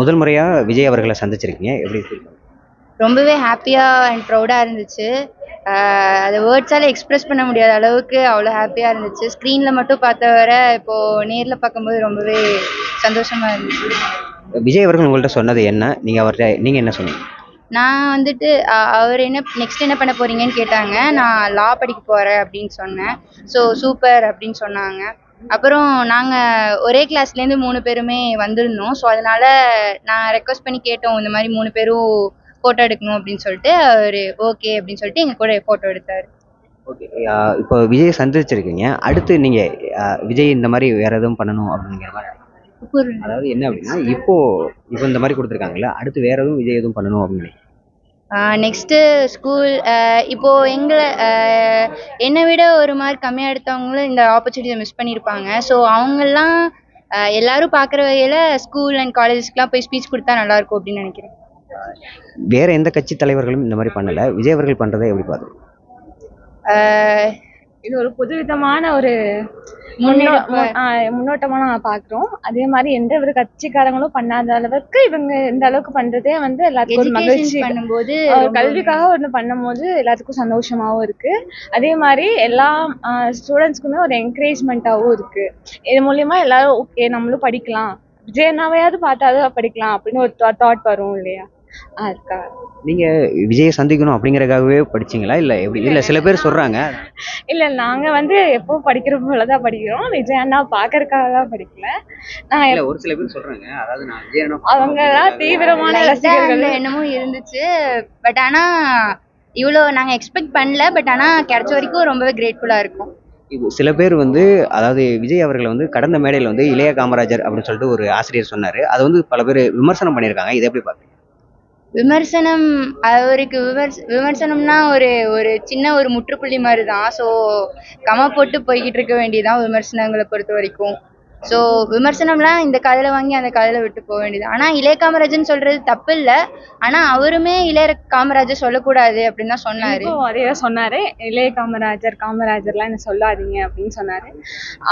முதல் முறையாக விஜய் அவர்களை சந்திச்சிருக்கீங்க. எப்படி? ரொம்பவே ஹாப்பியாக அண்ட் ப்ரௌடாக இருந்துச்சு. அதை வேர்ட்ஸால் எக்ஸ்பிரஸ் பண்ண முடியாத அளவுக்கு அவ்வளோ ஹாப்பியாக இருந்துச்சு. ஸ்க்ரீனில் மட்டும் பார்த்த வர இப்போது நேரில் பார்க்கும்போது ரொம்பவே சந்தோஷமாக இருந்துச்சு. விஜய் அவர்கள் உங்கள்கிட்ட சொன்னது என்ன? நீங்கள் அவர்கிட்ட நீங்கள் என்ன சொன்னீங்க? நான் வந்துட்டு அவர் என்ன நெக்ஸ்ட் என்ன பண்ண போறீங்கன்னு கேட்டாங்க. நான் லா படிக்க போகிறேன் அப்படின்னு சொன்னேன். ஸோ சூப்பர் அப்படின்னு சொன்னாங்க. அப்புறம் நாங்கள் ஒரே கிளாஸ்லேருந்து மூணு பேருமே வந்திருந்தோம். ஸோ அதனால நான் ரெக்வஸ்ட் பண்ணி கேட்டோம் இந்த மாதிரி மூணு பேரும் ஃபோட்டோ எடுக்கணும் அப்படின்னு சொல்லிட்டு அவர் ஓகே அப்படின்னு சொல்லிட்டு எங்கள் கூட ஃபோட்டோ எடுத்தார். ஓகே இப்போ விஜய் சந்திச்சிருக்கீங்க. அடுத்து நீங்கள் விஜய் இந்த மாதிரி வேற எதுவும் பண்ணணும் அப்படிங்கிற மாதிரி அதாவது என்ன அப்படின்னா இப்போ இப்போ இந்த மாதிரி கொடுத்துருக்காங்கல்ல அடுத்து வேற எதுவும் விஜய் எதுவும் பண்ணணும் அப்படின்னு நெக்ஸ்ட்டு ஸ்கூல் இப்போ எங்களை என்னை விட ஒரு மார்க் கம்மியாக எடுத்தவங்களும் இந்த ஆப்பர்ச்சுனிட்டியை மிஸ் பண்ணியிருப்பாங்க ஸோ அவங்கெல்லாம் ஆஹ் எல்லாரும் பார்க்குற வகையில் ஸ்கூல் அண்ட் காலேஜஸ்க்குலாம் போய் ஸ்பீச் கொடுத்தா நல்லாயிருக்கும் அப்படின்னு நினைக்கிறேன். வேற எந்த கட்சி தலைவர்களும் இந்த மாதிரி பண்ணல. விஜய் அவர்கள் பண்றதை எப்படி ஆஹ் இது ஒரு புதுவிதமான ஒரு முன்னோட்டமா நாங்க பாக்குறோம். அதே மாதிரி எந்த ஒரு கட்சிக்காரங்களும் பண்ணாத அளவுக்கு இவங்க இந்த அளவுக்கு பண்றதே வந்து எல்லாத்துக்கும் ஒரு மகிழ்ச்சி. பண்ணும்போது கல்விக்காக ஒன்று பண்ணும்போது எல்லாத்துக்கும் சந்தோஷமாவும் இருக்கு. அதே மாதிரி எல்லா ஸ்டூடெண்ட்ஸ்க்குமே ஒரு என்கரேஜ்மெண்ட்டாகவும் இருக்கு. இது மூலியமா எல்லாரும் ஓகே நம்மளும் படிக்கலாம். விஜயனாவையாவது பார்த்தாதான் படிக்கலாம். அப்படின்னு ஒரு தாட் வரும் இல்லையா? அதுக்காக நீங்க விஜயை சந்திக்கணும் அப்படிங்கறதுக்காகவே படிச்சீங்களா? இல்ல எப்படி? இல்ல சில பேர் சொல்றாங்க. இல்ல நாங்க வந்து எப்போ படிக்கிற போலதான் படிக்கிறோம். விஜய் அண்ணா பாக்கறதுக்காக தான் படிக்கல. நாங்க இல்ல ஒரு சில பேர் சொல்றாங்க. அதாவது நான் விஜய் அண்ணா அவங்க எல்லாம் தீவிரமான ஆ ரசிகர்கள். எண்ணமும் இருந்துச்சு. பட் ஆனால் இவ்வளோ நாங்கள் எக்ஸ்பெக்ட் பண்ணல. பட் ஆனால் கிடைச்ச வரைக்கும் ரொம்பவே கிரேட்ஃபுல்லாக இருக்கும். சில பேர் வந்து அதாவது விஜய் அவர்களை வந்து கடந்த மேடையில் வந்து இளைய காமராஜர் அப்படின்னு சொல்லிட்டு ஒரு ஆசிரியர் சொன்னாரு. அதை வந்து பல பேர் விமர்சனம் பண்ணியிருக்காங்க. இதை எப்படி பார்க்குறீங்க விமர்சனம் அவருக்கு விமர்ச விமர்சனம்னா ஒரு ஒரு சின்ன ஒரு முற்றுப்புள்ளி மாதிரி தான் ஸோ கம போட்டு போய்கிட்டு இருக்க வேண்டியதான் விமர்சனங்களை பொறுத்த வரைக்கும். ஸோ விமர்சனம்லாம் இந்த காதில் வாங்கி அந்த காதில் விட்டு போக வேண்டியது. ஆனால் இளைய காமராஜன் சொல்றது தப்பு இல்லை ஆனால் அவருமே இளைய காமராஜர் சொல்லக்கூடாது அப்படின்னு தான் சொன்னார். அதே தான் சொன்னாரு. இளைய காமராஜர் காமராஜர்லாம் என்ன சொல்லாதீங்க அப்படின்னு சொன்னாரு.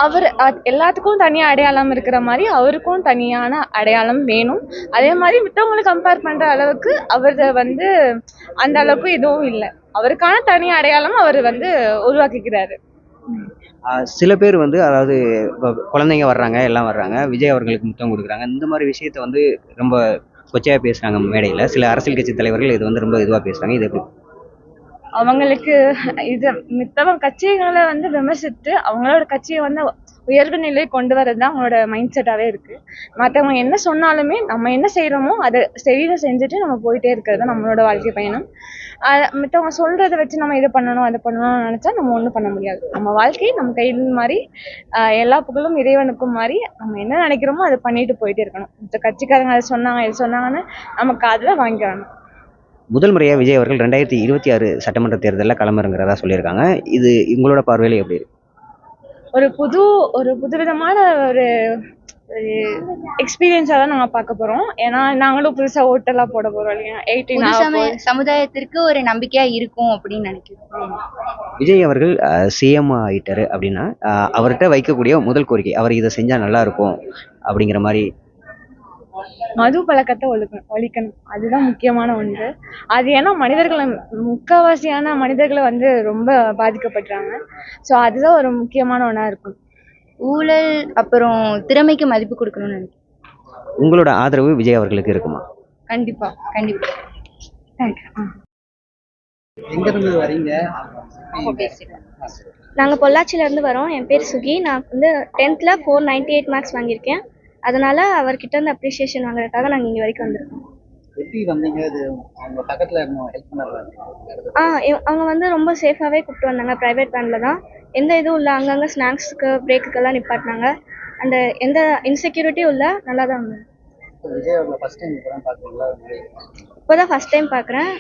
அவர் எல்லாத்துக்கும் தனி அடையாளம் இருக்கிற மாதிரி அவருக்கும் தனியான அடையாளம் வேணும். அதே மாதிரி மித்தவங்களை கம்பேர் பண்ற அளவுக்கு அவர் வந்து அந்த அளவுக்கு எதுவும் இல்லை. அவருக்கான தனி அடையாளம் அவர் வந்து உருவாக்கிக்கிறாரு. சில பேர் வந்து அதாவது குழந்தைங்க வர்றாங்க எல்லாம் வர்றாங்க விஜய் அவர்களுக்கு முத்தம் கொடுக்குறாங்க. இந்த மாதிரி விஷயத்த வந்து ரொம்ப கொச்சையாக பேசுகிறாங்க மேடையில். சில அரசியல் கட்சி தலைவர்கள் இது வந்து ரொம்ப இதுவாக பேசுறாங்க. இது எப்படி? அவங்களுக்கு இது மித்தவ கட்சிகளை வந்து விமர்சித்து அவங்களோட கட்சியை வந்து உயர்வு நிலை கொண்டு வரது தான் அவங்களோட மைண்ட் செட்டாகவே இருக்கு. மற்றவங்க என்ன சொன்னாலுமே நம்ம என்ன செய்கிறோமோ அதை சரியில் செஞ்சுட்டு நம்ம போயிட்டே இருக்கிறது தான் நம்மளோட வாழ்க்கை பயணம். அதை மித்தவங்க சொல்றதை வச்சு நம்ம இதை பண்ணணும் அதை பண்ணணும்னு நினச்சா நம்ம ஒன்றும் பண்ண முடியாது. நம்ம வாழ்க்கை நம்ம கையில் மாதிரி எல்லா புகழும் இறைவனுக்கும் மாதிரி நம்ம என்ன நினைக்கிறோமோ அதை பண்ணிட்டு போயிட்டே இருக்கணும். மற்ற கட்சிக்காரங்க அதை சொன்னாங்க இது சொன்னாங்கன்னு நம்ம காதில் வாங்கிக்கணும் முதல் முறையாக விஜய் அவர்கள் ரெண்டாயிரத்தி இருபத்தி ஆறு சட்டமன்ற தேர்தலில் களமிறங்குறதா சொல்லியிருக்காங்க. இது உங்களோட பார்வையில் எப்படி இருக்கு? ஒரு புது ஒரு புதுவிதமான ஒரு எக்ஸ்பீரியன்ஸாக தான் நாங்கள் பார்க்க போகிறோம் ஏன்னா நாங்களும் புதுசாக ஓட்டெல்லாம் போட போகிறோம் இல்லையா? எயிட்டீன் சமுதாயத்திற்கு ஒரு நம்பிக்கையாக இருக்கும் அப்படின்னு நினைக்கிறேன். விஜய் அவர்கள் சிஎம் ஆயிட்டாரு அப்படின்னா அவர்கிட்ட வைக்கக்கூடிய முதல் கோரிக்கை அவர் இதை செஞ்சா நல்லா இருக்கும் அப்படிங்கிற மாதிரி மது பழக்கத்தை ஒழுக்கணும் ஒழிக்கணும். அதுதான் முக்கியமான ஒன்று. அது ஏன்னா மனிதர்களை முக்கால்வாசியான மனிதர்களை வந்து ரொம்ப பாதிக்கப்படுறாங்க ஸோ அதுதான் ஒரு முக்கியமான ஒன்றா இருக்கும். ஊழல் அப்புறம் திறமைக்கு மதிப்பு கொடுக்கணும்னு நினைக்கிறேன். உங்களோட ஆதரவு விஜய் அவர்களுக்கு இருக்குமா? தேங்க்யூ ஆ. எங்கிருந்து வரீங்க? நாங்கள் பொள்ளாச்சியிலேருந்து வரோம். என் பேர் சுகி. நான் வந்து டென்த்தில் ஃபோர் நைன்ட்டி எயிட் மார்க்ஸ் வாங்கியிருக்கேன். அதனால் அவர்கிட்ட இருந்து அப்ரிஷியேஷன் வாங்குறதுக்காக நாங்கள் இங்கே வரைக்கும் வந்திருக்கோம். எப்படி வந்தீங்க? இது அவங்க பக்கத்துல ஹெல்ப் ஆ இவ- அவங்க வந்து ரொம்ப சேஃபாகவே கூப்பிட்டு வந்தாங்க ப்ரைவேட் வேனில் தான். எந்த இதுவும் இல்லை அங்கங்கே ஸ்நாக்ஸுக்கு பிரேக்குக்கெல்லாம் நிப்பாட்டினாங்க. அந்த எந்த இன்செக்யூரிட்டியும் இல்லை நல்லா தான் வந்தாங்க விஜய் அவர்களை ஃபர்ஸ்ட் டைம் இப்போ தான் பார்க்குறீங்களா இப்போ தான் ஃபஸ்ட் டைம் பார்க்குறேன்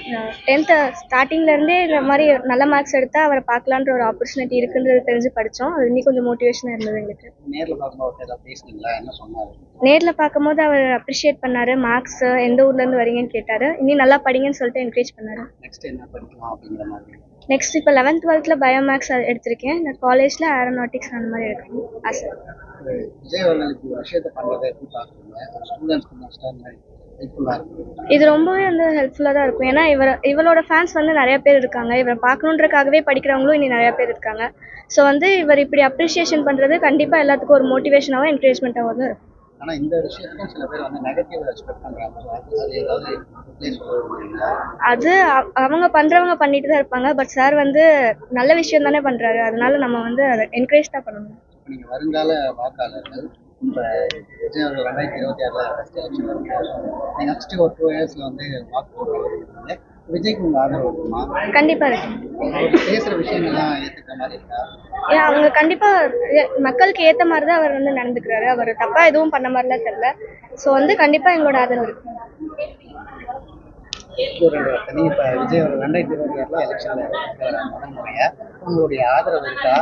டென்த்து ஸ்டார்டிங்லேருந்தே இந்த மாதிரி நல்ல மார்க்ஸ் எடுத்தால் அவரை பார்க்கலான்ற ஒரு ஆப்பர்ச்சுனிட்டி இருக்குன்றது தெரிஞ்சு படித்தோம் அது இன்னும் கொஞ்சம் மோட்டிவேஷனாக இருந்தது எங்களுக்கு. நேரில் பார்க்கும்போது அவர்கிட்ட ஏதாவது பேசுனீங்களா? என்ன சொன்னாரு? நேரில் பார்க்கும்போது அவர் அப்ரிஷியேட் பண்ணாரு. மார்க்ஸ் எந்த ஊர்லேருந்து வரீங்கன்னு கேட்டார். இனி நல்லா படிங்கன்னு சொல்லிட்டு என்கரேஜ் பண்ணாரு. நெக்ஸ்ட் என்ன படிக்கலாம் அப்படிங்கிற மாதிரி. நெக்ஸ்ட் இப்போ லெவன்த் டுவெல்த்தில் பயோமேக்ஸ் எடுத்திருக்கேன். நான் காலேஜில் ஏரோநாட்டிக்ஸ் அந்த மாதிரி எடுக்கணும். ஆசை. இது ரொம்பவே வந்து ஹெல்ப்ஃபுல்லாக தான் இருக்கும். ஏன்னா இவர் இவளோட ஃபேன்ஸ் வந்து நிறைய பேர் இருக்காங்க. இவரை பார்க்கணுன்றக்காகவே படிக்கிறவங்களும் இனி நிறைய பேர் இருக்காங்க. ஸோ வந்து இவர் இப்படி அப்ரிஷியேஷன் பண்ணுறது கண்டிப்பாக எல்லாத்துக்கும் ஒரு மோட்டிவேஷனாகவும் என்கரேஜ்மெண்ட்டாகவும் தான் இருக்கும். ஆனா இந்த விஷயத்துக்கும் சில பேர் வந்து நெகட்டிவ் எக்ஸ்பெக்ட் பண்றாங்க. அது அவங்க பண்ணுறவங்க பண்ணிட்டு தான் இருப்பாங்க. பட் சார் வந்து நல்ல விஷயம் தானே பண்ணுறாரு அதனால நம்ம வந்து அதை என்கரேஜ் தான் பண்ணணும். நீங்க வருங்கால வாக்காளர்கள் இப்போ விஜய் அவர்கள் ரெண்டாயிரத்தி இருபத்தி ஆறுல ஃபர்ஸ்ட் எலெக்ஷன் நீங்க நெக்ஸ்ட் ஒரு டூ இயர்ஸ்ல வந்து வாக்கு போடுறீங்க விஜய்க்கு உங்க ஆதரவு இருக்குமா? கண்டிப்பாக இருக்கு. பேசுற விஷயங்கள்லாம் ஏத்துக்கிற மாதிரி இருக்கா? ஏன் அவங்க கண்டிப்பாக மக்களுக்கு ஏற்ற மாதிரி தான் அவர் வந்து நடந்துக்கிறாரு. அவர் தப்பாக எதுவும் பண்ண மாதிரிலாம் தெரில ஸோ வந்து கண்டிப்பாக எங்களோட ஆதரவு இருக்கு. ஒரு ரெண்டு வார்த்தை நீங்க இப்போ விஜய் ரெண்டாயிரத்தி இருபத்தி ஆறுல எலெக்ஷன்ல உங்களுடைய ஆதரவு இருக்கா?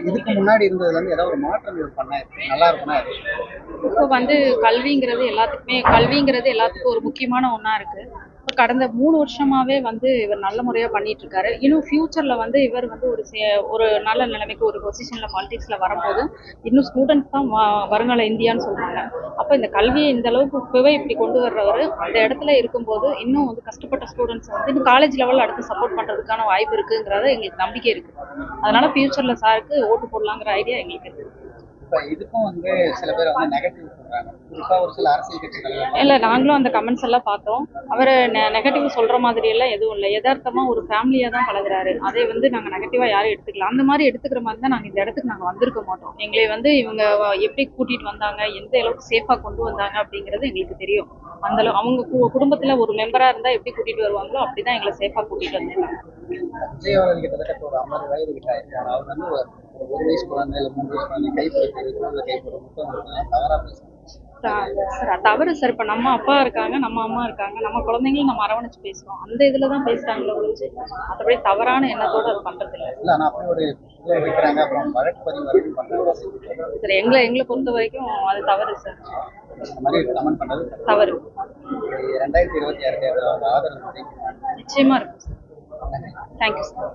இதுக்கு முன்னாடி இருந்ததுல இருந்து ஏதாவது ஒரு மாற்றம் பண்ண நல்லா இருக்கும்னா இப்போ வந்து கல்விங்கிறது எல்லாத்துக்குமே கல்விங்கிறது எல்லாத்துக்கும் ஒரு முக்கியமான ஒன்றா இருக்கு. கடந்த மூணு வருஷமாவே வந்து இவர் நல்ல முறையாக பண்ணிட்டு இருக்காரு இன்னும் ஃபியூச்சர்ல வந்து இவர் வந்து ஒரு சே- ஒரு நல்ல நிலைமைக்கு ஒரு பொசிஷனில் பாலிடிக்ஸ்ல வரும்போது இன்னும் ஸ்டூடெண்ட்ஸ் தான் வருங்கால இந்தியான்னு சொல்றாங்க. அப்போ இந்த கல்வியை இந்த அளவுக்கு இப்போவே இப்படி கொண்டு வர்றவர் அந்த இடத்துல இருக்கும்போது இன்னும் வந்து கஷ்டப்பட்ட ஸ்டூடெண்ட்ஸ் வந்து இன்னும் காலேஜ் லெவலில் அடுத்து சப்போர்ட் பண்ணுறதுக்கான வாய்ப்பு இருக்குங்கிறத எங்களுக்கு நம்பிக்கை இருக்குது அதனால ஃபியூச்சர்ல சாருக்கு ஓட்டு போடலாங்கிற ஐடியா எங்களுக்கு இருக்கு. இதுக்கும் வந்து சில பேர் வந்து நெகட்டிவ் சொல்றாங்க. ஒரு சில அரசியல் கட்சிகள் இல்லை நாங்களும் அந்த கமெண்ட்ஸ் எல்லாம் பார்த்தோம். அவர் நெகட்டிவ் சொல்கிற மாதிரி எல்லாம் எதுவும் இல்லை. யதார்த்தமாக ஒரு ஃபேமிலியாக தான் பழகுறாரு. அதை வந்து நாங்கள் நெகட்டிவாக யாரும் எடுத்துக்கலாம் அந்த மாதிரி எடுத்துக்கிற மாதிரி தான் நாங்கள் இந்த இடத்துக்கு நாங்கள் வந்திருக்க மாட்டோம். எங்களை வந்து இவங்க எப்படி கூட்டிகிட்டு வந்தாங்க எந்த அளவுக்கு சேஃபாக கொண்டு வந்தாங்க அப்படிங்கிறது எங்களுக்கு தெரியும். அந்த அளவு அவங்க குடும்பத்தில் ஒரு மெம்பராக இருந்தால் எப்படி கூட்டிகிட்டு வருவாங்களோ அப்படி தான் எங்களை சேஃபாக கூட்டிகிட்டு வந்தாங்க விஜய் அவர்கள் கிட்டத்தட்ட ஒரு ஐம்பது வயது கிட்ட அவர் வந்து ஒரு வயசு குழந்தை இல்லை மூணு வயசு குழந்தை கைப்பிடிக்கிறது குழந்தை கைப்பிடி முத்தம் தவறா சார் தவறு சார். இப்போ நம்ம அப்பா இருக்காங்க நம்ம அம்மா இருக்காங்க நம்ம குழந்தைங்களும் நம்ம அரவணைச்சு பேசுவோம் அந்த இதில் தான் பேசுகிறாங்களே ஒழிஞ்சு மற்றபடி தவறான எண்ணத்தோட அது பண்ணுறது இல்லை சார் எங்களை எங்களை பொறுத்த வரைக்கும் அது தவறு சார். தவறு. ரெண்டாயிரத்தி இருபத்தி ஆறு இருக்கும் சார். Thank you sir